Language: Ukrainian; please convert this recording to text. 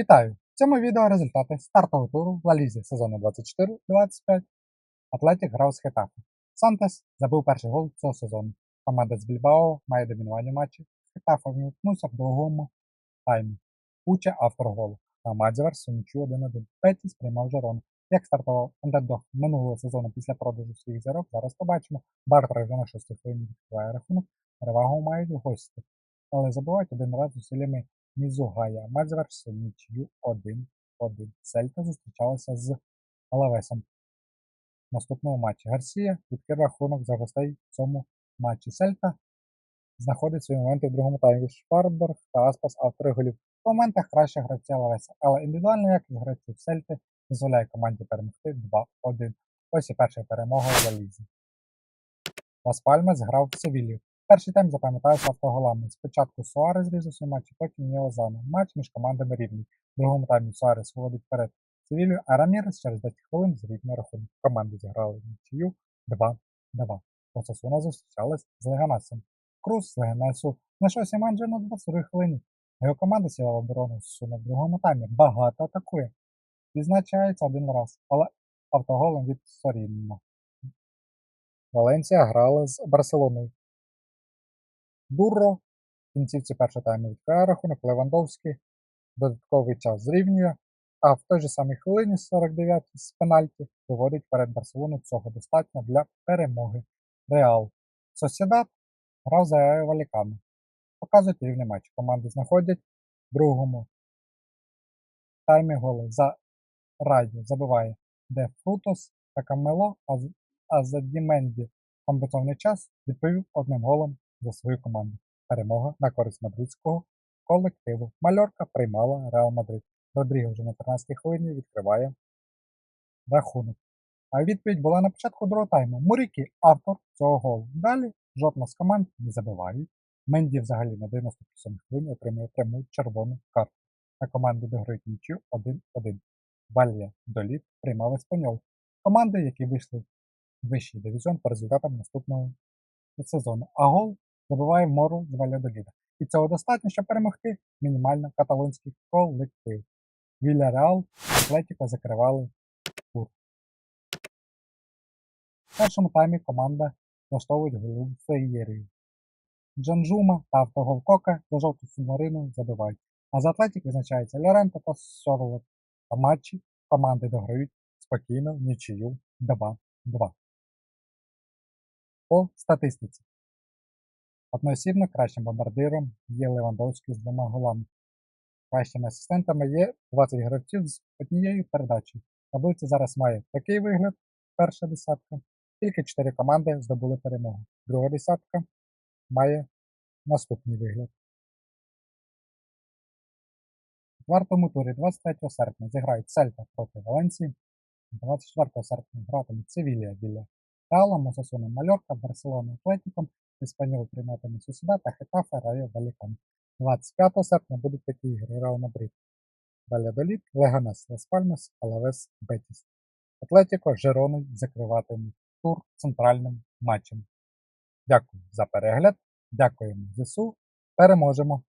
Вітаю! В цьому відео результати стартового туру в Лалізі сезону 24-25. Атлетік грав з Хетафе. Сантес забив перший гол цього сезону. Команда з Більбао має домінування матчі. Хетафе вмикнувся в другому таймі. Уче автор голу. А завершив нічого 1-1. Петіс приймав Жерон. Як стартував андердог минулого сезону після продажу своїх зірок, зараз побачимо. Бартер вже на 6 хвилині відкриває рахунок. Перевагу мають гості. Але забувають один раз зусиллями Мізугая. Матч завершився нічию 1-1. Сельта зустрічалася з Алавесом. В наступному матчі Гарсія відкрив рахунок за гостей в цьому матчі. Сельта знаходить свої моменти в другому таймі. Шварберг та Аспас автори голів. В моментах краще гравця Алавеса, але індивідуальна якість гравців Сельти дозволяє команді перемогти 2-1. Ось і перша перемога в Лалізі. Лас Пальмас грав в Севілі. Перший тайм запам'ятався автоголами. Спочатку Суарес зрізав свій матч, потім Ніозано. Матч між командами рівний. В другому таймі Суарес виводить вперед Севілью, а Рамірес через 10 хвилин зрівнює рахунок. Команди зіграли нічию 2-2. Осасуна зустрічалась з Леганасом. Круз з Леганесу знайшовся майже на 22 хвилині. Його команда сіла в оборону Суна в другому таймі. Багато атакує. Відзначається один раз, але автоголом від Сорінно. Валенсія грала з Барселоною. Дурро в кінцівці першого тайму відкриває рахунок, Левандовський додатковий час зрівнює, а в той же самій хвилині 49 з пенальті виводить перед Барселону. Цього достатньо для перемоги. Реал Сосідат грав за Валікану. Показують рівний матч. Команди знаходять в другому таймі голи. За Райо забиває Де Фрутос та Камело, а, за Діменді комбінований час відповів одним голом за свою команду. Перемога на користь мадридського колективу. Мальорка приймала Реал Мадрид. Родріго вже на 13-й хвилині відкриває рахунок. А відповідь була на початку другого тайму. Мурікі автор цього голу. Далі жодна з команд не забивають. Менді взагалі на 97 хвилині отримує пряму червону карту. А команди дограють нічю 1-1. Валья Доліт приймав Еспаньол. Команди, які вийшли в вищий дивізіон по результатам наступного сезону. А гол забиває мору з Вальядоліда. І цього достатньо, щоб перемогти мінімально каталонський колектив. Вільяреал Атлетіко закривали тур. В першому таймі команда влаштовують голю феєрію. Джанжума та автогол Кока за жовту субмарину забивають. А за Атлетік визначається Лоренто та Сорлот. А матчі команди дограють спокійно в нічию 2-2. По статистиці. Одноосібно кращим бомбардиром є Левандовський з двома голами. Кращими асистентами є 20 гравців з однією передачею. Таблиця зараз має такий вигляд, перша десятка. Тільки 4 команди здобули перемогу. Друга десятка має наступний вигляд. У четвертому турі 23 серпня зіграють Сельта проти Валенції. 24 серпня гратимуть Севілія біля Реала, Мосасуна Мальорка, Барселона Атлетіком, Іспаньол прийматиме Сусіда та Хетафе Райо Валікан. 25 серпня будуть такі ігри Реал Мадрид. Валядоліт, Леганес, Лас Пальмас, Алавес, Бетіс. Атлетіко, Жерони закриватимуть тур центральним матчем. Дякую за перегляд. Дякуємо ЗСУ. Переможемо!